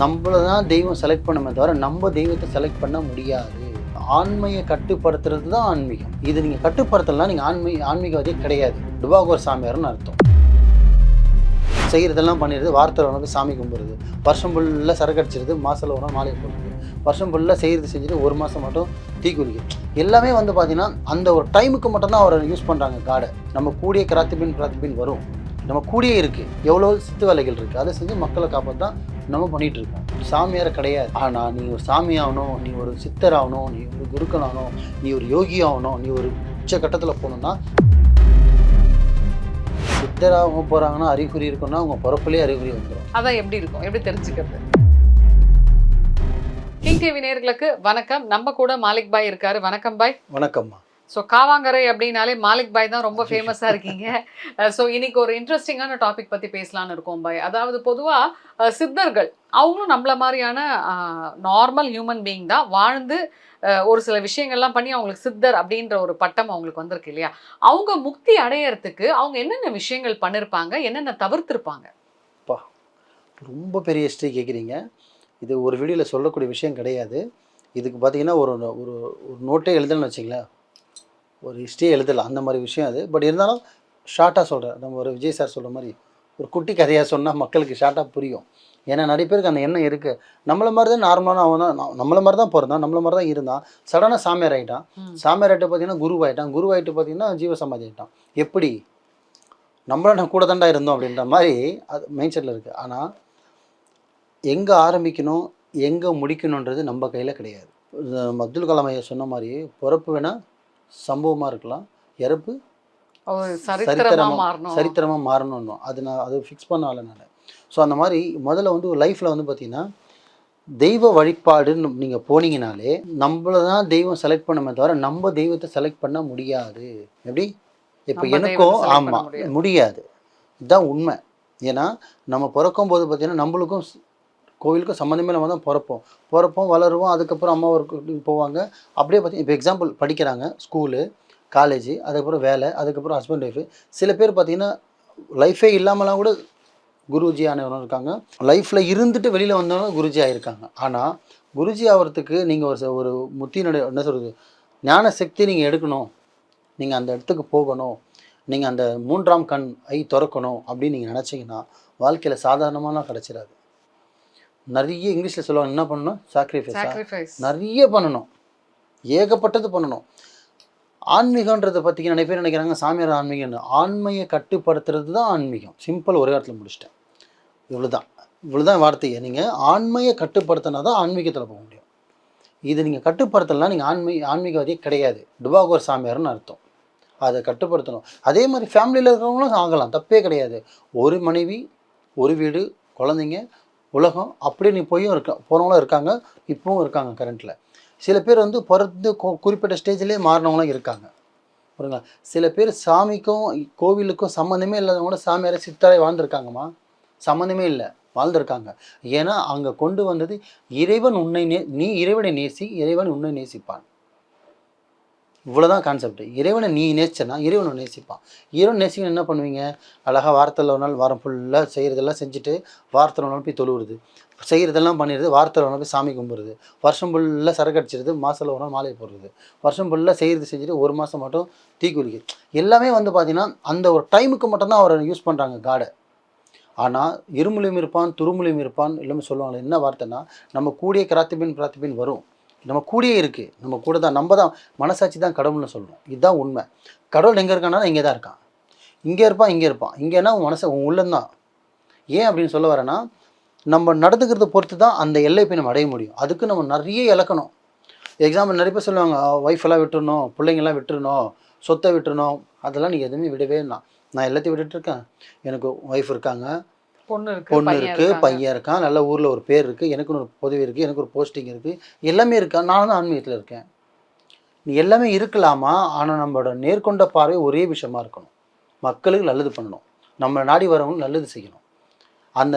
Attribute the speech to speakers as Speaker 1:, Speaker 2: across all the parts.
Speaker 1: நம்மள தான் தெய்வம் செலக்ட் பண்ணுமே தவிர நம்ம தெய்வத்தை செலக்ட் பண்ண முடியாது. ஆண்மையை கட்டுப்படுத்துறது தான் ஆன்மீகம். இது நீங்கள் கட்டுப்படுத்தலாம் நீங்கள் ஆன்மீக ஆன்மீகவாதி கிடையாது. டுபாகோர் சாமியார்னு அர்த்தம். செய்கிறதெல்லாம் பண்ணிடுது வார்த்தை உனக்கு சாமி கும்பிடுறது வருஷம் ஃபுல்லாக சரக்கு அடிச்சிருது மாசில் ஒரு மாலை போடுறது வருஷம் ஃபுல்லாக செய்கிறது செஞ்சுட்டு ஒரு மாதம் மட்டும் தீ குளிக்கும் எல்லாமே வந்து பார்த்திங்கன்னா அந்த ஒரு டைமுக்கு மட்டும்தான் அவரை யூஸ் பண்ணுறாங்க காடை நம்ம கூடிய கிராத்திபின் கிராத்திபின் வரும். நம்ம கூடியே இருக்குது எவ்வளோ சித்து வேலைகள் இருக்குது அதை செஞ்சு மக்களை காப்பாற்ற நம்ம பண்ணிகிட்டு இருக்கோம். சாமியார் கிடையாது. ஆனால் நீ ஒரு சாமி ஆகணும் நீ ஒரு சித்தர் ஆகணும் நீ ஒரு குருக்கன் ஆகணும் நீ ஒரு யோகி ஆகணும் நீ ஒரு உச்ச கட்டத்தில் போகணுன்னா சித்தராக போகிறாங்கன்னா அறிகுறி இருக்குன்னா அவங்க பிறப்புலேயே அறிகுறி வந்துடும்
Speaker 2: அதான் எப்படி இருக்கும்? எப்படி தெரிஞ்சுக்கிறது? கிங் டிவி நேயர்களுக்கு வணக்கம். நம்ம கூட மாலிக் பாய் இருக்காரு. வணக்கம் பாய்.
Speaker 1: வணக்கம்மா.
Speaker 2: ஸோ காவாங்கரை அப்படின்னாலே மாலிக் பாய் தான் ரொம்ப ஃபேமஸாக இருக்கீங்க. ஸோ இன்னைக்கு ஒரு இன்ட்ரெஸ்டிங்கான டாபிக் பற்றி பேசலாம்னு இருக்கோம் பாய். அதாவது பொதுவாக சித்தர்கள் அவங்களும் நம்மள மாதிரியான நார்மல் ஹியூமன் பீயிங் தான் வாழ்ந்து ஒரு சில விஷயங்கள்லாம் பண்ணி அவங்களுக்கு சித்தர் அப்படின்ற ஒரு பட்டம் அவங்களுக்கு வந்திருக்கு இல்லையா? அவங்க முக்தி அடையறதுக்கு அவங்க என்னென்ன விஷயங்கள் பண்ணிருப்பாங்க என்னென்ன தவிர்த்திருப்பாங்க?
Speaker 1: ரொம்ப பெரிய ஹிஸ்ட்ரி கேட்குறீங்க இது ஒரு வீடியோவில் சொல்லக்கூடிய விஷயம் கிடையாது. இதுக்கு பார்த்தீங்கன்னா ஒரு ஒரு ஒரு நோட்டே எழுதணும்னு வச்சிங்களேன். ஒரு ஹிஸ்ட்ரியே எழுதலாம் அந்த மாதிரி விஷயம் அது. பட் இருந்தாலும் ஷார்ட்டாக சொல்கிறேன் நம்ம ஒரு விஜய் சார் சொல்கிற மாதிரி ஒரு குட்டி கதையாக சொன்னால் மக்களுக்கு ஷார்ட்டாக புரியும். ஏன்னா நிறைய பேருக்கு அந்த எண்ணம் இருக்குது நம்மள மாதிரி தான் நார்மலான அவன் தான். நம்மள மாதிரி தான் பிறந்தான். நம்மள மாதிரி தான் இருந்தான். சடனாக சாமியார் ஆகிட்டான். சாமியார் ஆகிட்டு பார்த்தீங்கன்னா குரு ஆகிட்டான் குரு ஆகிட்டு பார்த்தீங்கன்னா ஜீவசமாதி ஆகிட்டான் எப்படி? நம்மளும் நான் கூட தாண்டா இருந்தோம் அப்படின்ற மாதிரி அது மைண்ட் செட்டில் இருக்குது ஆனால் எங்கே ஆரம்பிக்கணும் எங்கே முடிக்கணுன்றது நம்ம கையில் கிடையாது. அப்துல் கலாம் ஐயா சொன்ன மாதிரி பிறப்பு வேணால் சம்பவமாக இருக்கலாம். இறப்பு
Speaker 2: ஒரு சரித்திரமா
Speaker 1: சரித்திரமா-
Speaker 2: மாறணும்.
Speaker 1: சரித்திரமாக மாறணும்னு. அது நான் அது ஃபிக்ஸ் பண்ண ஆள நான் ஸோ அந்த மாதிரி முதல்ல வந்து லைஃப்பில் வந்து பார்த்தீங்கன்னா தெய்வ வழிபாடுன்னு நீங்கள் போனீங்கனாலே நம்மள தான் தெய்வம் செலக்ட் பண்ணுமே தவிர நம்ம தெய்வத்தை செலக்ட் பண்ண முடியாது. எப்படி? இப்போ எனக்கும் ஆமாம்
Speaker 2: முடியாது.
Speaker 1: முடியாது. இதுதான் உண்மை. ஏன்னா நம்ம பிறக்கும் போது பார்த்தீங்கன்னா நம்மளுக்கும் கோவிலுக்கு கோவிலுக்கும் சம்மந்தமே நம்ம தான் பிறப்போம். பிறப்போம் வளருவோம் அதுக்கப்புறம் அம்மா ஒரு போவாங்க. அப்படியே பார்த்தீங்கன்னா இப்போ எக்ஸாம்பிள் படிக்கிறாங்க ஸ்கூலு காலேஜ் அதுக்கப்புறம் வேலை அதுக்கப்புறம் ஹஸ்பண்ட் ஒய்ஃபு சில பேர் பார்த்தீங்கன்னா லைஃபே இல்லாமலாம் கூட குருஜி ஆனவரும் இருக்காங்க. லைஃப்பில் இருந்துட்டு வெளியில் வந்தவங்க குருஜி ஆகியிருக்காங்க ஆனால் குருஜி ஆகிறதுக்கு நீங்கள் ஒரு ச- ஒரு முத்தினுடைய என்ன சொல்கிறது ஞான சக்தி நீங்கள் எடுக்கணும். நீங்கள் அந்த இடத்துக்கு போகணும். நீங்கள் அந்த மூன்றாம் கண் ஐ திறக்கணும் அப்படின்னு நீங்கள் நினச்சிங்கன்னா வாழ்க்கையில் சாதாரணமாலாம் கிடச்சிடாது நிறைய இங்கிலீஷில் சொல்லுவாங்க. என்ன பண்ணணும்? சாக்ரிஃபைஸ் நிறைய பண்ணணும். ஏகப்பட்டது பண்ணணும். ஆன்மீகன்றதை பற்றி நிறைய பேர் நினைக்கிறாங்க? சாமியார் ஆன்மீகம்னு. ஆண்மையை கட்டுப்படுத்துறது தான் ஆன்மீகம். சிம்பிள் ஒரே இடத்துல முடிச்சிட்டேன். இவ்வளோதான் இவ்வளோதான் வார்த்தையை. நீங்கள் ஆண்மையை கட்டுப்படுத்தினா தான் ஆன்மீகத்தில் போக முடியும். இது நீங்கள் கட்டுப்படுத்தலாம் நீங்கள் ஆன்மீ ஆன்மீகவாதியே கிடையாது. டுபாகோர் சாமியார்னு அர்த்தம். அதை கட்டுப்படுத்தணும். அதே மாதிரி ஃபேமிலியில் இருக்கிறவங்களும் ஆகலாம். தப்பே கிடையாது. ஒரு மனைவி ஒரு வீடு குழந்தைங்க உலகம் அப்படி நீ போயும் இருக்க போனவங்களும் இருக்காங்க இப்பவும் இருக்காங்க கரண்ட்டில் சில பேர் வந்து பிறந்து குறிப்பிட்ட ஸ்டேஜ்லேயே மாறினவங்களும் இருக்காங்க. புரியுங்களா சில பேர் சாமிக்கும் கோவிலுக்கும் சம்மந்தமே இல்லாதவங்க கூட சாமியாரை சித்தாரை வாழ்ந்துருக்காங்கம்மா. சம்மந்தமே இல்லை வாழ்ந்திருக்காங்க. ஏன்னா அங்கே கொண்டு வந்தது இறைவன் உன்னை நே நீ இறைவனை நேசி இறைவன் உன்னை நேசிப்பான். இவ்வளோதான் கான்செப்ட் இறைவனை நீ நேசிச்சனா இறைவனை நேசிப்பான். இறைவன் நேசிக்கணும் என்ன பண்ணுவீங்க? அழகாக வாரத்தில் ஒரு நாள் வாரம் ஃபுல்லாக செய்கிறதெல்லாம் செஞ்சுட்டு வாரத்தில் ஒரு நாள் போய் தொழுவுறது. செய்கிறதெல்லாம் பண்ணிடுது வாரத்தில் ஒரு நாள் போய் சாமி கும்பிடுறது. வருஷம் ஃபுல்லாக சரக்கு அடிச்சிருது மாதத்தில் ஒரு நாள் மாலை போடுறது. வருஷம் ஃபுல்லாக செய்கிறது செஞ்சுட்டு ஒரு மாதம் மட்டும் தீ குளிக்குது எல்லாமே வந்து பார்த்திங்கன்னா அந்த ஒரு டைமுக்கு மட்டும்தான் அவரை யூஸ் பண்ணுறாங்க காடை ஆனால் இருமுலையும் இருப்பான் துருமுலையும் இருப்பான் எல்லாமே சொல்லுவாங்க என்ன வார்த்தைன்னா நம்ம கூடிய கிராத்திபின் பிராத்திபின் வரும். நம்ம கூடயே இருக்குது நம்ம கூட தான் நம்ம தான் மனசாட்சி தான் கடவுள்னு சொல்லணும் இதுதான் உண்மை. கடவுள் எங்கே இருக்கானா இங்கே தான் இருக்கான். இங்கே இருப்பான் இங்கே இருப்பான். இங்கேனா உன் மனசை உன் உள்ளந்தான் ஏன் அப்படின்னு சொல்ல வரேன்னா நம்ம நடந்துக்கிறத பொறுத்து தான் அந்த எல்லை போய் நம்ம அடைய முடியும். அதுக்கு நம்ம நிறைய இழக்கணும் எக்ஸாம்பிள் நிறைய பேர் சொல்லுவாங்க ஒய்ஃப் எல்லாம் விட்டுருணும் பிள்ளைங்கெல்லாம் விட்டுறணும் சொத்தை விட்டுறணும். அதெல்லாம் நீங்கள் எதுவுமே விடவே நான் நான் எல்லாத்தையும் விட்டுட்டு இருக்கேன். எனக்கு ஒய்ஃப் இருக்காங்க.
Speaker 2: பொண்ணு இருக்கு
Speaker 1: பொண்ணு
Speaker 2: பையன்
Speaker 1: இருக்கு. பையன் இருக்கான் நல்ல ஊரில் ஒரு பேர் இருக்குது எனக்கு ஒரு பதவி இருக்குது எனக்கு ஒரு போஸ்டிங் இருக்குது எல்லாமே இருக்கா? நானும் தான் ஆன்மீகத்தில் இருக்கேன். நீ எல்லாமே இருக்கலாமா? ஆனால் நம்மளோட நேர்கொண்ட பார்வை ஒரே விஷயமா இருக்கணும். மக்களுக்கு நல்லது பண்ணணும். நம்ம நாடி வரவங்களுக்கு நல்லது செய்யணும். அந்த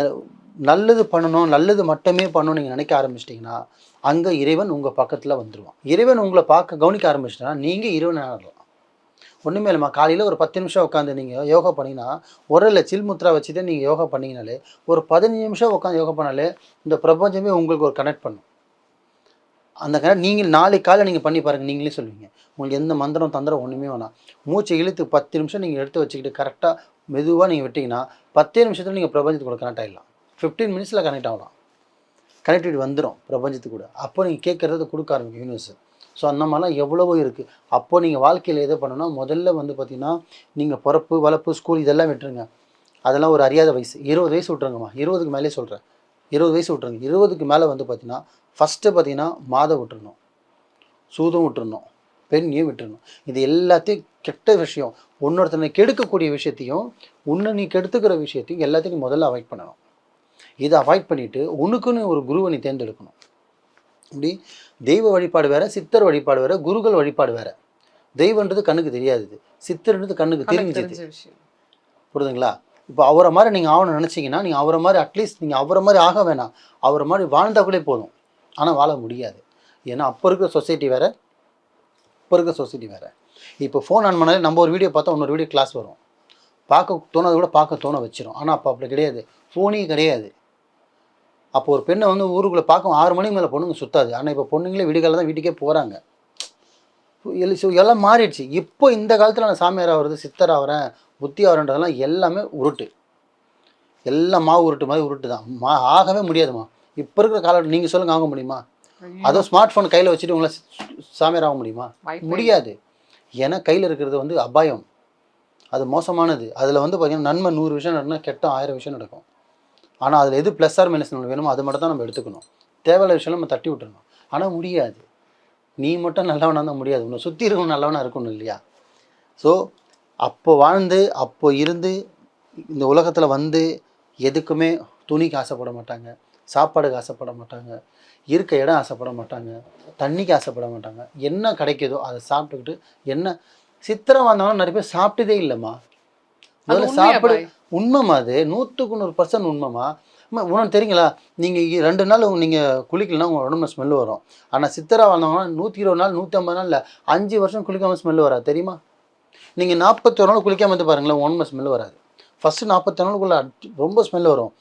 Speaker 1: நல்லது பண்ணணும் நல்லது மட்டுமே பண்ணணும் நீங்கள் நினைக்க ஆரம்பிச்சிட்டிங்கன்னா அங்கே இறைவன் உங்கள் பக்கத்தில் வந்துடுவான் இறைவன் உங்களை பார்க்க கவனிக்க ஆரம்பிச்சிட்டா நீங்கள் இறைவன் ஆடலாம் ஒன்றுமே இல்லைம்மா. காலையில் ஒரு பத்து நிமிஷம் உட்காந்து நீங்கள் யோகா பண்ணிங்கன்னா உரலில் சில்முத்ரா வச்சுட்டு நீங்கள் யோகா பண்ணிங்கனாலே ஒரு பதினஞ்சு நிமிஷம் உட்காந்து யோகா பண்ணாலே இந்த பிரபஞ்சமே உங்களுக்கு ஒரு கனெக்ட் பண்ணும். அந்த கனெக்ட் நீங்கள் நாளைக்கு காலையில் நீங்கள் பண்ணி பாருங்கள் நீங்களே சொல்லுவீங்க. உங்களுக்கு எந்த மந்திரம் தந்திரம் ஒன்றுமே வேணாம். மூச்சை இழுத்து பத்து நிமிஷம் நீங்கள் எடுத்து வச்சுக்கிட்டு கரெக்டாக மெதுவாக நீங்கள் விட்டிங்கன்னா பத்தே நிமிஷத்தில் நீங்கள் பிரபஞ்சத்துக்கு கூட கனெக்ட் ஆகிடலாம் ஃபிஃப்டீன் மினிட்ஸில் கனெக்ட் ஆகலாம். கனெக்டிவிட்டி வந்துடும் பிரபஞ்சத்துக்கு கூட. அப்போ நீங்கள் கேட்குறது கொடுக்க ஆரம்பிக்கும் யூனிவர்ஸ் ஸோ அந்த மாதிரிலாம் எவ்வளவோ இருக்குது அப்போது நீங்கள் வாழ்க்கையில் எதை பண்ணணும்னா முதல்ல வந்து பார்த்தீங்கன்னா நீங்கள் பிறப்பு வளர்ப்பு ஸ்கூல் இதெல்லாம் விட்டுருங்க. அதெல்லாம் ஒரு அறியாத வயசு. இருபது வயசு விட்ருங்கம்மா இருபதுக்கு மேலே சொல்கிறேன் இருபது வயசு விட்ருங்க இருபதுக்கு மேலே வந்து பார்த்தீங்கன்னா ஃபஸ்ட்டு பார்த்தீங்கன்னா மாதம் விட்டுறணும். சூதம் விட்டுறணும். பெண்ணையும் விட்டுறணும். இது எல்லாத்தையும் கெட்ட விஷயம். இன்னொருத்தனை கெடுக்கக்கூடிய விஷயத்தையும் உன்னை நீ கெடுத்துக்கிற விஷயத்தையும் எல்லாத்தையும் நீ முதல்ல அவாய்ட் பண்ணணும். இதை அவாய்ட் பண்ணிவிட்டு உனக்குன்னு ஒரு குருவை நீ தேர்ந்தெடுக்கணும். இப்படி தெய்வ வழிபாடு வேற சித்தர் வழிபாடு வேற குருகள் வழிபாடு வேற. தெய்வன்றது கண்ணுக்கு தெரியாது. சித்தர்ன்றது கண்ணுக்கு தெரிஞ்சது புரியுதுங்களா? இப்போ அவரை மாதிரி நீங்கள் ஆகணும்னு நினச்சிங்கன்னா நீங்கள் அவரை மாதிரி அட்லீஸ்ட் நீங்கள் அவரை மாதிரி ஆக வேணாம். அவரை மாதிரி வாழ்ந்தாக்குள்ளே போதும். ஆனால் வாழ முடியாது. ஏன்னா அப்போ இருக்கிற சொசைட்டி வேற இப்போ இருக்கிற சொசைட்டி வேற. இப்போ ஃபோன் ஆன் பண்ணாலே நம்ம ஒரு வீடியோ பார்த்தா இன்னொரு வீடியோ கிளாஸ் வரும். பார்க்க தோணாத கூட பார்க்க தோண வச்சிரும். ஆனால் அப்போ அப்படி கிடையாது. ஃபோனே கிடையாது. அப்போ ஒரு பெண்ணை வந்து ஊருக்குள்ளே பார்க்க ஆறு மணிக்கு மேலே பொண்ணுங்க சுத்தாது. ஆனால் இப்போ பொண்ணுங்களே விடிகால தான் வீட்டுக்கே போகிறாங்க எல்லாம் மாறிடுச்சு. இப்போ இந்த காலத்தில் நான் சாமியார் ஆகிறது சித்தர் ஆகிறேன் புத்தி ஆகிறன்றதெல்லாம் எல்லாமே உருட்டு. எல்லாம் மாவு உருட்டு மாதிரி உருட்டு தான் மா ஆகவே முடியாதுமா. இப்போ இருக்கிற காலம் நீங்கள் சொல்லுங்க ஆக முடியுமா? அதுவும் ஸ்மார்ட் ஃபோன் கையில் வச்சுட்டு உங்களை சாமியார் ஆக முடியுமா? முடியாது. ஏன்னா கையில் இருக்கிறது வந்து அபாயம். அது மோசமானது. அதில் வந்து பார்த்தீங்கன்னா நன்மை நூறு விஷயம் நடந்தால் கெட்ட ஆயிரம் விஷயம் நடக்கும். ஆனால் அதில் எது ப்ளஸ் ஆர் மைனஸ் நம்மளுக்கு வேணுமோ அது மட்டும் தான் நம்ம எடுத்துக்கணும். தேவையில்ல விஷயம் நம்ம தட்டி விட்டுறணும். ஆனால் முடியாது. நீ மட்டும் நல்லவனாக இருந்தால் முடியாது. உன்னை சுற்றி இருக்கணும் நல்லவனாக இருக்கணும் இல்லையா? ஸோ அப்போ வாழ்ந்து அப்போ இருந்து இந்த உலகத்தில் வந்து எதுக்குமே துணிக்கு ஆசைப்பட மாட்டாங்க. சாப்பாடுக்கு ஆசைப்பட மாட்டாங்க. இருக்க இடம் ஆசைப்பட மாட்டாங்க. தண்ணிக்கு ஆசைப்பட மாட்டாங்க. என்ன கிடைக்குதோ அதை சாப்பிட்டுக்கிட்டு என்ன சித்திரம் வந்தாலும் நிறைய பேர் சாப்பிட்டதே இல்லைம்மா. முதல்ல
Speaker 2: உண்மையா
Speaker 1: சாப்பிடு? உண்மைமா அது. நூற்றுக்கு நூறு பர்சன்ட் உண்மைமா உனக்கு தெரியுங்களா? நீங்கள் ரெண்டு நாள் நீங்கள் குளிக்கலன்னா உங்கள் உடம்புல ஸ்மெல் வரும். ஆனால் சித்தரா வாழ்ந்தவங்கன்னா நூற்றி இருபது நாள் நூற்றி ஐம்பது நாள் இல்லை அஞ்சு வருஷம் குளிக்காமல் ஸ்மெல் வராது. தெரியுமா? நீங்கள் நாற்பத்தி ஒரு நாள் குளிக்காம இருந்து பாருங்களேன் உடம்புல ஸ்மெல் வராது. ஃபஸ்ட்டு நாற்பத்தி நாளுக்குள்ளே ரொம்ப ஸ்மெல் வரும்.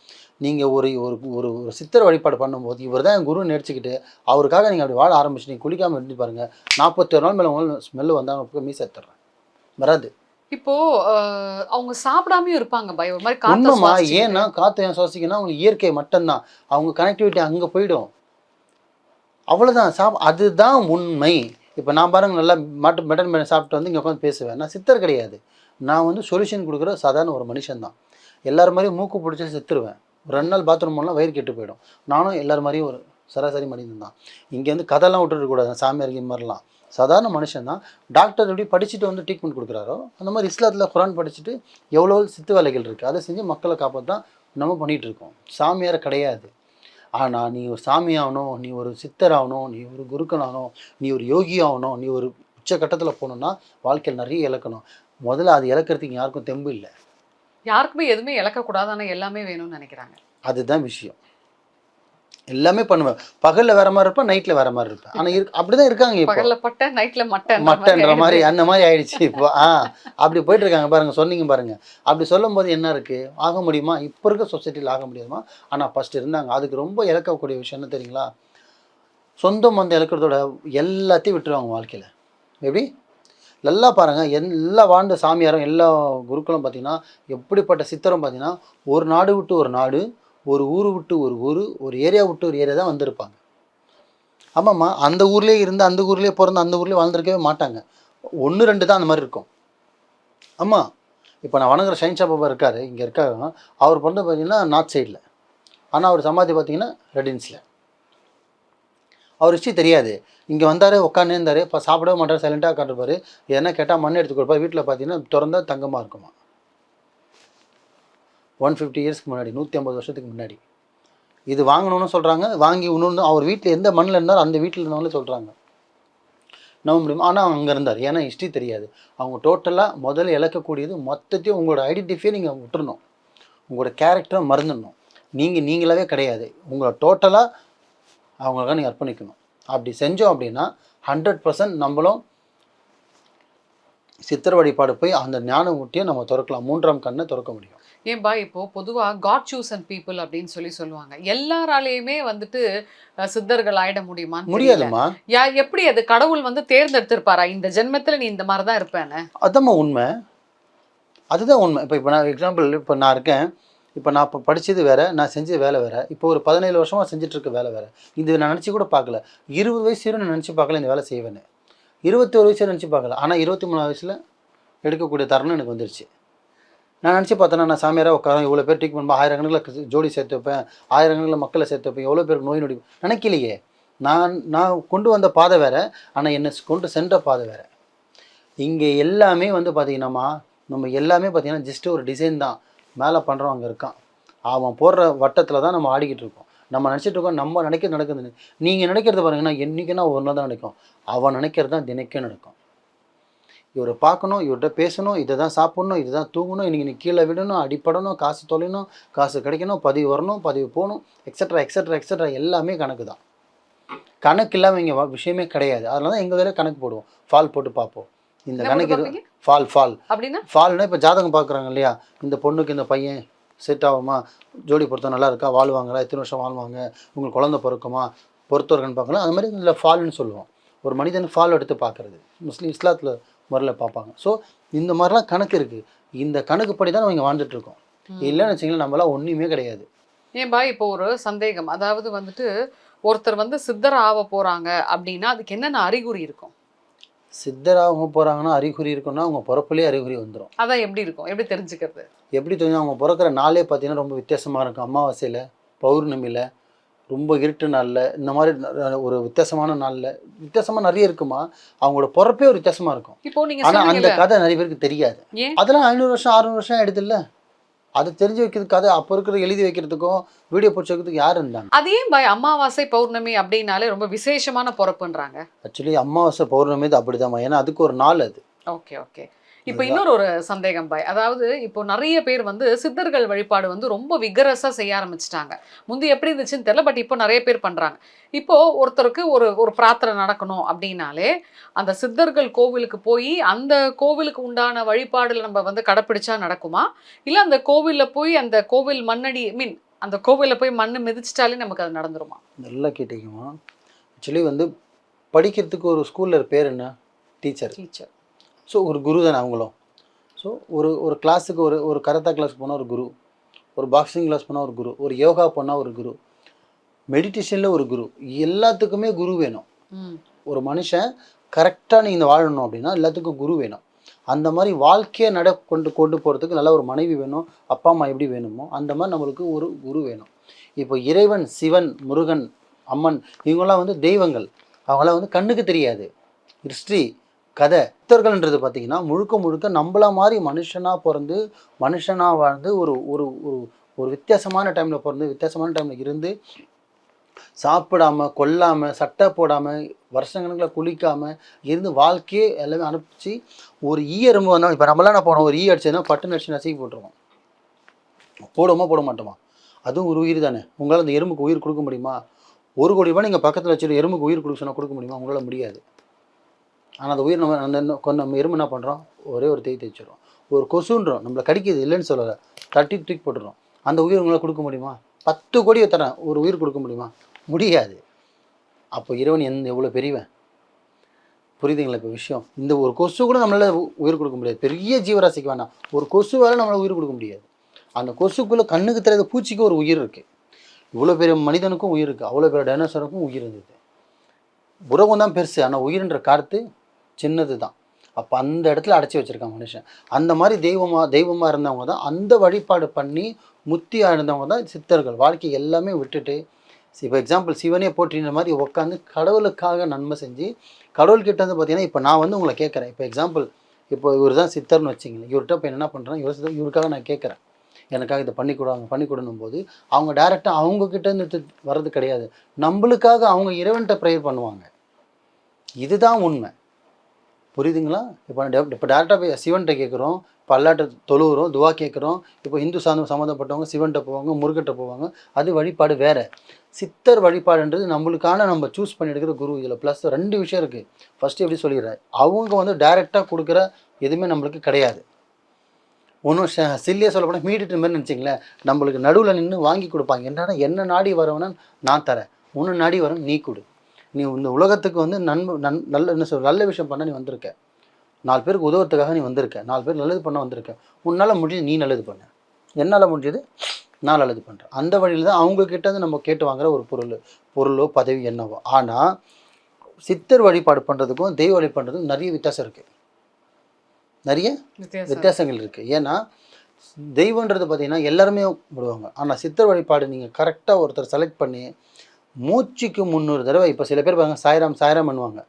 Speaker 1: நீங்கள் ஒரு ஒரு ஒரு ஒரு சித்தர் வழிபாடு பண்ணும்போது இவர் தான் என் குரு நடிச்சுக்கிட்டு அவருக்காக நீங்கள் அப்படி வாழ ஆரம்பிச்சு நீங்கள் குளிக்காமல் இருந்து பாருங்கள் நாற்பத்தி ஒரு நாள் மேலே உங்களுக்கு ஸ்மெல் வந்தால் மீச எடுத்துடுறேன். வராது.
Speaker 2: இப்போ அவங்க சாப்பிடாமயும் இருப்பாங்க பை ஒரு மாதிரி காத்த
Speaker 1: உண்மைமா. ஏன்னா காற்று ஏன் சுவாசிக்கணும் அவங்க இயற்கை மட்டும்தான். அவங்க கனெக்டிவிட்டி அங்கே போயிடும். அவ்வளோதான் சாப் அதுதான் உண்மை. இப்போ நான் பாருங்க நல்லா மட்டன் மட்டன் பிரியாணி சாப்பிட்டு வந்து இங்கே உட்காந்து பேசுவேன். நான் சித்தர் கிடையாது. நான் வந்து சொல்யூஷன் கொடுக்குற சாதாரண ஒரு மனுஷன் தான் எல்லார் மாதிரியும் மூக்கு பிடிச்சி செத்துருவேன். ஒரு ரெண்டு நாள் பாத்ரூம் போனால் வயிறு கெட்டு போயிடும். நானும் எல்லார் மாதிரியும் ஒரு சராசரி மனிதன் தான் இங்கே வந்து கதைலாம் விட்டுறக்கூடாது சாமியார் மாதிரிலாம். சாதாரண மனுஷன் தான் டாக்டர் எப்படி படிச்சுட்டு வந்து ட்ரீட்மெண்ட் கொடுக்குறாரோ அந்த மாதிரி இஸ்லாத்தில் குரான் படிச்சுட்டு எவ்வளோ சித்து வேலைகள் இருக்குது அதை செஞ்சு மக்களை காப்பாற்ற நம்ம பண்ணிகிட்டு இருக்கோம் சாமியார் கிடையாது. ஆனால் நீ ஒரு சாமி ஆகணும் நீ ஒரு சித்தர் ஆகணும் நீ ஒரு குருக்கன் ஆகணும் நீ ஒரு யோகி ஆகணும் நீ ஒரு உச்சக்கட்டத்தில் போகணுன்னா வாழ்க்கையில் நிறைய இழக்கணும். முதல்ல அது இழக்கிறதுக்கு யாருக்கும் தெம்பு இல்லை.
Speaker 2: யாருக்குமே எதுவுமே இழக்க கூடாது ஆனா எல்லாமே வேணும்னு நினைக்கிறாங்க.
Speaker 1: அதுதான் விஷயம். எல்லாமே பண்ணுவேன். பகலில் வேற மாதிரி இருப்பேன் நைட்டில் வேற மாதிரி இருப்பேன். ஆனால் இருக்கு அப்படிதான் இருக்காங்க இப்போ.
Speaker 2: பகல்ல பட்ட நைட்ல மட்டன்
Speaker 1: மட்டன்ற மாதிரி அந்த மாதிரி ஆயிடுச்சு இப்போ. ஆ அப்படி போயிட்டு இருக்காங்க பாருங்க சொன்னீங்க பாருங்க. அப்படி சொல்லும் போது என்ன இருக்கு? ஆக முடியுமா? இப்போ இருக்க சொசைட்டியில் ஆக முடியுமா? ஆனால் ஃபர்ஸ்ட் இருந்தாங்க. அதுக்கு ரொம்ப இழக்கக்கூடிய விஷயம் என்ன தெரியுங்களா? சொந்தம் வந்து இழக்கிறதோட எல்லாத்தையும் விட்டுருவாங்க வாழ்க்கையில். எப்படி? நல்லா பாருங்க எல்லா வாழ்ந்த சாமியாரும் எல்லா குருக்களும் பார்த்தீங்கன்னா எப்படிப்பட்ட சித்தரும் பார்த்தீங்கன்னா ஒரு நாடு விட்டு ஒரு நாடு ஒரு ஊர் விட்டு ஒரு ஊர் ஒரு ஏரியா விட்டு ஒரு ஏரியா தான் வந்திருப்பாங்க. ஆமாம்மா அந்த ஊர்லேயே இருந்து அந்த ஊர்லேயே பிறந்து அந்த ஊர்லேயே வாழ்ந்துருக்கவே மாட்டாங்க. ஒன்று ரெண்டு தான் அந்த மாதிரி இருக்கும். ஆமாம் இப்போ நான் வணங்குற சயின்ஸ் பாபா இருக்கார் இங்கே இருக்காங்க அவர் பிறந்து பார்த்தீங்கன்னா நார்த் சைடில். ஆனால் அவர் சமாதி பார்த்தீங்கன்னா ரெடின்ஸில் அவர் ஹிஸ்ட்ரி தெரியாது. இங்கே வந்தார் உட்காந்துருந்தார் இப்போ சாப்பிடவே மாட்டார் சைலண்ட்டாக உட்காந்துருப்பார் எதனா கேட்டால் மண் எடுத்து கொடுப்பார். வீட்டில் பார்த்தீங்கன்னா திறந்தா தங்கமாக இருக்குமா? ஒன் ஃபிஃப்டி இயர்ஸ்க்கு முன்னாடி நூற்றி ஐம்பது வருஷத்துக்கு முன்னாடி. இது வாங்கணும்னு சொல்கிறாங்க வாங்கி இன்னொன்று அவர் வீட்டில் எந்த மண்ணில் இருந்தாலும் அந்த வீட்டில் இருந்தவங்களே சொல்கிறாங்க நம்ப முடியும். ஆனால் அங்கே இருந்தார். ஏன்னா ஹிஸ்ட்ரி தெரியாது. அவங்க டோட்டலாக முதல்ல இழக்கக்கூடியது மொத்தத்தையும் உங்களோட ஐடென்டிஃபை நீங்கள் விட்டுறணும். உங்களோட கேரக்டரை மறந்துடணும். நீங்கள் நீங்களாவே கிடையாது. உங்களை டோட்டலாக அவங்களுக்காக நீங்கள் அர்ப்பணிக்கணும். அப்படி செஞ்சோம் அப்படின்னா ஹண்ட்ரட் பர்சன்ட் நம்மளும் சித்திர வழிபாடு போய் அந்த ஞான ஊட்டியை நம்ம திறக்கலாம். மூன்றாம் கண்ணை திறக்க முடியும்.
Speaker 2: ஏன்பா இப்போ பொதுவா காட் சூஸ் அண்ட் பீப்புள் அப்படின்னு சொல்லி சொல்லுவாங்க. எல்லாராலையுமே வந்துட்டு சித்தர்கள் ஆயிட முடியுமா
Speaker 1: முடியாதும்மா.
Speaker 2: யா எப்படி அது கடவுள் வந்து தேர்ந்தெடுத்திருப்பாரா? இந்த ஜென்மத்துல நீ இந்த மாதிரி தான் இருப்பேன்னு.
Speaker 1: அதாம்மா உண்மை. அதுதான் உண்மை. இப்போ இப்போ நான் எக்ஸாம்பிள் இப்போ நான் இருக்கேன். இப்போ நான் இப்போ படித்தது வேற நான் செஞ்ச வேலை வேற. இப்போ ஒரு பதினேழு வருஷமா செஞ்சுட்டு இருக்க வேலை வேற. இது நான் நினச்சி கூட பார்க்கல. இருபது வயசு நான் நினச்சி பார்க்கல இந்த வேலை செய்வேன்னு. இருபத்தோரு வயசு நினச்சி பார்க்கல. ஆனால் இருபத்தி மூணாவது வயசில் எடுக்கக்கூடிய தருணம் எனக்கு வந்துருச்சு. நான் நினச்சி பார்த்தேன்னா நான் சாமியாராக உட்காரம் இவ்வளோ பேர் ட்ரீட் பண்ணும்போது ஆயிரக்கணக்கில் ஜோடி சேர்த்து வைப்பேன் ஆயிரக்கணக்கில் மக்களை சேர்த்து வைப்பேன் எவ்வளோ பேருக்கு நோய் நொடி நினைக்கலையே. நான் நான் கொண்டு வந்த பாதை வேறு ஆனால் என்னை கொண்டு சென்ற பாதை வேறு. இங்கே எல்லாமே வந்து பார்த்தீங்கன்னாம்மா நம்ம எல்லாமே பார்த்தீங்கன்னா ஜஸ்ட் ஒரு டிசைன் தான். மேலே பண்ணுறோம் அங்கே இருக்கான். அவன் போடுற வட்டத்தில் தான் நம்ம ஆடிக்கிட்டு இருக்கோம். நம்ம நினச்சிட்டு இருக்கோம் நம்ம நினைக்கிறது நடக்குதுன்னு. நீங்கள் நினைக்கிறது பாருங்கன்னா என்றைக்குன்னா ஒரு நாள் தான் நடக்கும். அவன் நினைக்கிறது தான் தினைக்கும் நடக்கும். இவரை பார்க்கணும் இவர்கிட்ட பேசணும் இதை தான் சாப்பிடணும் இதை தான் தூங்கணும் இன்னைக்கு நீ கீழே விடணும் அடிப்படணும் காசு தொலைணும் காசு கிடைக்கணும் பதிவு வரணும் பதிவு போகணும் எக்ஸட்ரா எக்ஸட்ரா எக்ஸட்ரா எல்லாமே கணக்கு தான். கணக்கு இல்லாமல் இங்கே விஷயமே கிடையாது. அதனால தான் எங்கள் வேலை கணக்கு போடுவோம். ஃபால் போட்டு பார்ப்போம். இந்த கணக்கு
Speaker 2: பார்ப்பீங்க?
Speaker 1: ஃபால் ஃபால்
Speaker 2: அப்படின்னா?
Speaker 1: ஃபால்னா இப்போ ஜாதகம் பார்க்குறாங்க இல்லையா? இந்த பொண்ணுக்கு இந்த பையன் செட் ஆகுமா? ஜோடி பொருத்தம் நல்லா இருக்கா? வாழ்வாங்களா? எத்தனை வருஷம் வாழ்வாங்க? உங்களுக்கு குழந்தை பிறக்குமா? பொறுத்தவர்கள்னு பார்க்கலாம் அது மாதிரி இதில் ஃபால்னு சொல்லுவோம். ஒரு மனிதன் ஃபால் எடுத்து பார்க்குறது. முஸ்லீம் இஸ்லாத்தில் முறையில் பார்ப்பாங்க. ஸோ இந்த மாதிரிலாம் கணக்கு இருக்குது இந்த கணக்குப்படி தான் நம்ம இங்கே வாழ்ந்துட்டு இருக்கோம். இல்லைன்னு வச்சிங்களேன் நம்மளாம் ஒன்றுமே கிடையாது.
Speaker 2: ஏன்பா இப்போ ஒரு சந்தேகம். அதாவது வந்துட்டு ஒருத்தர் வந்து சித்தர் ஆக போறாங்க அப்படின்னா அதுக்கு என்னென்ன அறிகுறி இருக்கும்?
Speaker 1: சித்தராக அவங்க போகிறாங்கன்னா அறிகுறி இருக்குன்னா அவங்க பிறப்புலேயே அறிகுறி வந்துடும்
Speaker 2: அதான் எப்படி இருக்கும்? எப்படி தெரிஞ்சுக்கிறது?
Speaker 1: எப்படி தெரியும் அவங்க பிறக்கிற நாளே பார்த்தீங்கன்னா ரொம்ப வித்தியாசமாக இருக்கும். அமாவாசையில் பௌர்ணமியில் ரொம்ப இருட்டு நாளில் இந்த மாதிரி ஒரு வித்தியாசமான நாளில் வித்தியாசமாக நிறைய இருக்குமா? அவங்களோட பிறப்பே ஒரு வித்தியாசமாக இருக்கும். ஆனால் அந்த கதை நிறைய பேருக்கு தெரியாது. அதெல்லாம் ஐநூறு வருஷம் அறுநூறு வருஷம் ஆயிடுதுல்ல. அது தெரிஞ்சு வைக்கிறது கதை அப்போ இருக்கிற எழுதி வைக்கிறதுக்கும் வீடியோ போட்டு வைக்கிறதுக்கு யார் இருந்தாங்க?
Speaker 2: அது பாய் அமாவாசை பௌர்ணமி அப்படின்னாலே ரொம்ப விசேஷமான பொறப்புன்றாங்க?
Speaker 1: ஆக்சுவலி அமாவாசை பௌர்ணமி இது அப்படிதாம்மா. ஏன்னா அதுக்கு ஒரு நாள் அது.
Speaker 2: Okay okay. இப்போ இன்னொரு ஒரு சந்தேகம் பாய். அதாவது இப்போ நிறைய பேர் வந்து சித்தர்கள் வழிபாடு வந்து ரொம்ப விகரஸா செய்ய ஆரம்பிச்சிட்டாங்க. முந்தி எப்படி இருந்துச்சுன்னு தெரியல பட் இப்போ நிறைய பேர் பண்றாங்க. இப்போ ஒருத்தருக்கு ஒரு ஒரு பிரார்த்தனை நடக்கணும் அப்படின்னாலே அந்த சித்தர்கள் கோவிலுக்கு போய் அந்த கோவிலுக்கு உண்டான வழிபாடுல நம்ம வந்து கடைப்பிடிச்சா நடக்குமா? இல்ல அந்த கோவில்ல போய் அந்த கோவில் மண்ணடி மீன் அந்த கோவில்ல போய் மண்ணு மிதிச்சிட்டாலே நமக்கு அது நடந்துருமா?
Speaker 1: நல்லா கேட்டீங்கம்மா ஆக்சுவலி வந்து படிக்கிறதுக்கு ஒரு ஸ்கூலில் பேர் என்ன? டீச்சர்.
Speaker 2: டீச்சர்.
Speaker 1: ஸோ ஒரு குரு தானே அவங்களும். ஸோ ஒரு ஒரு கிளாஸுக்கு ஒரு ஒரு கரத்தா கிளாஸ் போனால் ஒரு குரு. ஒரு பாக்ஸிங் கிளாஸ் போனால் ஒரு குரு. ஒரு யோகா போனால் ஒரு குரு. மெடிடேஷனில் ஒரு குரு. எல்லாத்துக்குமே குரு வேணும். ஒரு மனுஷன் கரெக்டாக நீ இந்த வாழணும் அப்படின்னா எல்லாத்துக்கும் குரு வேணும். அந்த மாதிரி வாழ்க்கையை நட கொண்டு கொண்டு போகிறதுக்கு நல்ல ஒரு மனைவி வேணும். அப்பா அம்மா எப்படி வேணுமோ அந்த மாதிரி நம்மளுக்கு ஒரு குரு வேணும். இப்போ இறைவன் சிவன் முருகன் அம்மன் இவங்கெல்லாம் வந்து தெய்வங்கள். அவங்களாம் வந்து கண்ணுக்கு தெரியாது. ஹிஸ்ட்ரி கதை. புத்தர்கள்ன்றது பார்த்தீங்கன்னா முழுக்க முழுக்க நம்மள மாதிரி மனுஷனாக பிறந்து மனுஷனாக வாழ்ந்து ஒரு ஒரு ஒரு ஒரு வித்தியாசமான டைமில் பிறந்து வித்தியாசமான டைமில் இருந்து சாப்பிடாம கொல்லாமல் சட்டை போடாமல் வருஷங்கணக்கில் குளிக்காமல் இருந்து வாழ்க்கையே எல்லாமே அனுப்பிச்சு ஒரு ஈ எறும்பு வந்தால் இப்போ நம்மளாம் என்ன போனோம் ஒரு ஈ அடிச்சதுன்னா பட்டு அடிச்சு நசுக்கி போட்டுருவோம். போடுவோமா போட மாட்டோமா? அதுவும் ஒரு உயிர் தானே. உங்களால் அந்த எறும்புக்கு உயிர் கொடுக்க முடியுமா? ஒரு கோடி ரூபாய் நீங்கள் பக்கத்தில் வச்சுட்டு எறும்புக்கு உயிர் கொடுக்க சொன்னால் கொடுக்க முடியுமா? உங்களால் முடியாது. ஆனால் அந்த உயிர் நம்ம அந்த கொஞ்சம் நம்ம எறும்பு என்ன பண்ணுறோம் ஒரே ஒரு தேய் தேய்ச்சிடுறோம் ஒரு கொசுன்றோம். நம்மளை கடிக்கிது இல்லைன்னு சொல்லலை. தட்டி தூக்கி போட்டுறோம். அந்த உயிர் உங்களால் கொடுக்க முடியுமா? பத்து கோடி தரேன். ஒரு உயிர் கொடுக்க முடியுமா? முடியாது. அப்போ இறைவன் எந்த எவ்வளோ பெரியவன்? புரியுதுங்களா இப்போ விஷயம்? இந்த ஒரு கொசு கூட நம்மளால் உயிர் கொடுக்க முடியாது. பெரிய ஜீவராசிக்கு வேணாம். ஒரு கொசுவால் நம்மளால் உயிர் கொடுக்க முடியாது. அந்த கொசுக்குள்ளே கண்ணுக்கு தெரியாத பூச்சிக்கு ஒரு உயிர் இருக்குது இவ்வளோ பெரிய மனிதனுக்கும் உயிர் இருக்குது அவ்வளோ பெரிய டைனோசருக்கும் உயிர் இருந்தது. உறவும் தான் பெருசு. ஆனால் உயிர்ன்ற காற்று சின்னது தான் அப்போ அந்த இடத்துல அடைச்சி வச்சுருக்கான் மனுஷன். அந்த மாதிரி தெய்வமாக தெய்வமாக இருந்தவங்க தான் அந்த வழிபாடு பண்ணி முத்தியாக இருந்தவங்க தான் சித்தர்கள். வாழ்க்கை எல்லாமே விட்டுட்டு இப்போ எக்ஸாம்பிள் சிவனே போற்றின மாதிரி உட்காந்து கடவுளுக்காக நன்மை செஞ்சு கடவுள்கிட்ட வந்து பார்த்தீங்கன்னா இப்போ நான் வந்து உங்களை கேட்குறேன். இப்போ எக்ஸாம்பிள் இப்போ இவர் தான் சித்தர்னு வச்சிங்களேன் இவர்கிட்ட இப்போ என்ன பண்ணுறேன் இவர் இவருக்காக நான் கேட்குறேன். எனக்காக இதை பண்ணி கொடுவாங்க பண்ணி கொடுணும் போது அவங்க டேரெக்டாக அவங்கக்கிட்டேருந்து இருந்து வர்றது கிடையாது. நம்மளுக்காக அவங்க இறைவன்கிட்ட ப்ரேயர் பண்ணுவாங்க. இதுதான் உண்மை. புரியுதுங்களா? இப்போ இப்போ டேரெக்டாக போய் சிவன்கிட்ட கேட்குறோம் பல்லாட்டை தொழுகிறோம் தொழுவுறோம் துவா கேட்குறோம் இப்போ இந்து சாந்தம் சம்மந்தப்பட்டவங்க சிவன்கிட்ட போவாங்க முருகட்ட போவாங்க அது வழிபாடு வேறு. சித்தர் வழிபாடுன்றது நம்மளுக்கான நம்ம சூஸ் பண்ணி எடுக்கிற குரு இதில் ப்ளஸ் ரெண்டு விஷயம் இருக்குது ஃபஸ்ட்டு எப்படி சொல்லிடுறேன்? அவங்க வந்து டைரெக்டாக கொடுக்குற எதுவுமே நம்மளுக்கு கிடையாது. ஒன்றும் சில்லியாக சொல்லப்போனால் மீடிட்டு மாதிரி நினச்சிங்களேன். நம்மளுக்கு நடுவில் நின்று வாங்கி கொடுப்பாங்க. என்னடா என்ன நாடி வரவனா நான் தரேன். உன்னை நாடி வரேன் நீ கொடு. நீ இந்த உலகத்துக்கு வந்து நன்மை நன் நல்ல என்ன சொல் நல்ல விஷயம் பண்ண நீ வந்திருக்க. நாலு பேருக்கு உதவுறதுக்காக நீ வந்திருக்க. நாலு பேர் நல்லது பண்ண வந்திருக்க. உன்னால் முடிஞ்சது நீ நல்லது பண்ண. என்னால் முடிஞ்சது நான் நல்லது பண்ணுறேன் அந்த வழியில் தான் அவங்க கிட்ட இருந்து நம்ம கேட்டு வாங்குற ஒரு பொருள் பொருளோ பதவி என்னவோ. ஆனால் சித்தர் வழிபாடு பண்ணுறதுக்கும் தெய்வ வழிபாடுறதுக்கும் நிறைய வித்தியாசம் இருக்குது நிறைய வித்தியாசங்கள் இருக்குது ஏன்னா தெய்வன்றது பார்த்தீங்கன்னா எல்லாருமே விடுவாங்க. ஆனால் சித்தர் வழிபாடு நீங்கள் கரெக்டாக ஒருத்தர் செலக்ட் பண்ணி மூச்சுக்கு முந்நூறு தடவை இப்போ சில பேர் பாருங்க சாய்ராம் சாய்ராம் பண்ணுவாங்க.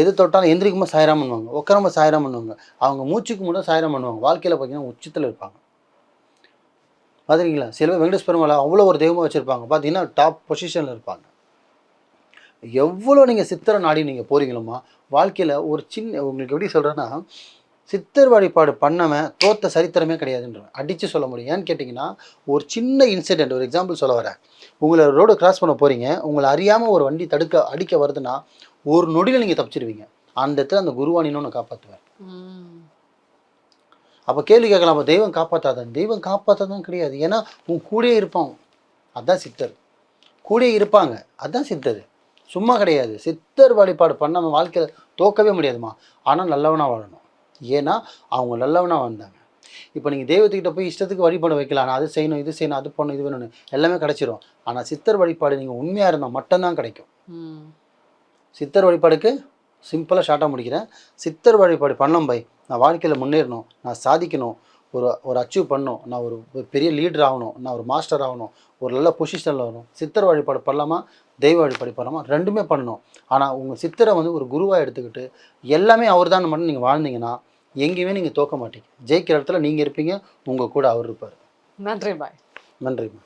Speaker 1: எது தொட்டாலும் எந்திரிக்கும்போது சாயராம் பண்ணுவாங்க. உட்காரும்போது சாயராம் பண்ணுவாங்க. அவங்க மூச்சுக்கு முன்னாடி சாயராம் பண்ணுவாங்க. வாழ்க்கையில் பார்த்தீங்கன்னா உச்சத்தில் இருப்பாங்க. பார்த்துருக்கீங்களா சில பேர் வெங்கடேஷ் பெருமாள் அவ்வளோ ஒரு தெய்வமாக வச்சுருப்பாங்க. பார்த்தீங்கன்னா டாப் பொசிஷனில் இருப்பாங்க. எவ்வளோ நீங்கள் சித்திரை நாடி நீங்கள் போகிறீங்களோமா வாழ்க்கையில் ஒரு சின்ன உங்களுக்கு எப்படி சொல்கிறேன்னா சித்தர் வழிபாடு பண்ணவன் தோத்த சரித்திரமே கிடையாதுன்றவன். அடித்து சொல்ல முடியும். ஏன்னு கேட்டிங்கன்னா ஒரு சின்ன இன்சிடென்ட் ஒரு எக்ஸாம்பிள் சொல்ல வரேன். உங்களை ரோடு கிராஸ் பண்ண போகிறீங்க உங்களை அறியாமல் ஒரு வண்டி தடுக்க அடிக்க வருதுன்னா ஒரு நொடியில் நீங்கள் தப்பிச்சிருவீங்க. அந்த இடத்துல அந்த குருவானின்னு ஒன்று காப்பாற்றுவேன். அப்போ கேள்வி கேட்கலாம். அப்போ தெய்வம் காப்பாற்றாதான் தெய்வம் காப்பாற்றாதான் கிடையாது. ஏன்னா உன் கூடயே இருப்பான். அதான் சித்தர். கூடயே இருப்பாங்க. அதான் சித்தர். சும்மா கிடையாது. சித்தர் வழிபாடு பண்ணாமல் வாழ்க்கையில் தோக்கவே முடியாதுமா ஆனால் நல்லவனாக வாழணும். ஏன்னா அவங்க நல்லவனாக வந்தாங்க. இப்போ நீங்கள் தெய்வத்துக்கிட்ட போய் இஷ்டத்துக்கு வழிபாடு வைக்கலாம். நான் அது செய்யணும் இது செய்யணும் அது பண்ணணும் இது வேணும்னு எல்லாமே கிடைச்சிரும். ஆனால் சித்தர் வழிபாடு நீங்கள் உண்மையாக இருந்தால் மட்டும்தான் கிடைக்கும். சித்தர் வழிபாடுக்கு சிம்பிளாக ஷார்ட்டாக முடிக்கிறேன். சித்தர் வழிபாடு பண்ணலாம் பை நான் வாழ்க்கையில் முன்னேறணும் நான் சாதிக்கணும் ஒரு ஒரு அச்சீவ் பண்ணணும் நான் ஒரு ஒரு பெரிய லீடர் ஆகணும் நான் ஒரு மாஸ்டர் ஆகணும் ஒரு நல்ல பொசிஷனில் வரணும். சித்தர் வழிபாடு பண்ணலாமா? தெய்வ வழிபாடு பண்ணலாமா? ரெண்டுமே பண்ணணும். ஆனால் உங்கள் சித்தரை வந்து ஒரு குருவாக எடுத்துக்கிட்டு எல்லாமே அவர் தான் மட்டும் நீங்கள் வாழ்ந்தீங்கன்னா எங்கேயுமே நீங்கள் தோக்க மாட்டீங்க. ஜெயிக்கிற இடத்துல நீங்கள் இருப்பீங்க உங்கள் கூட அவர் இருப்பார்.
Speaker 2: நன்றி பாய்.
Speaker 1: நன்றிம்மா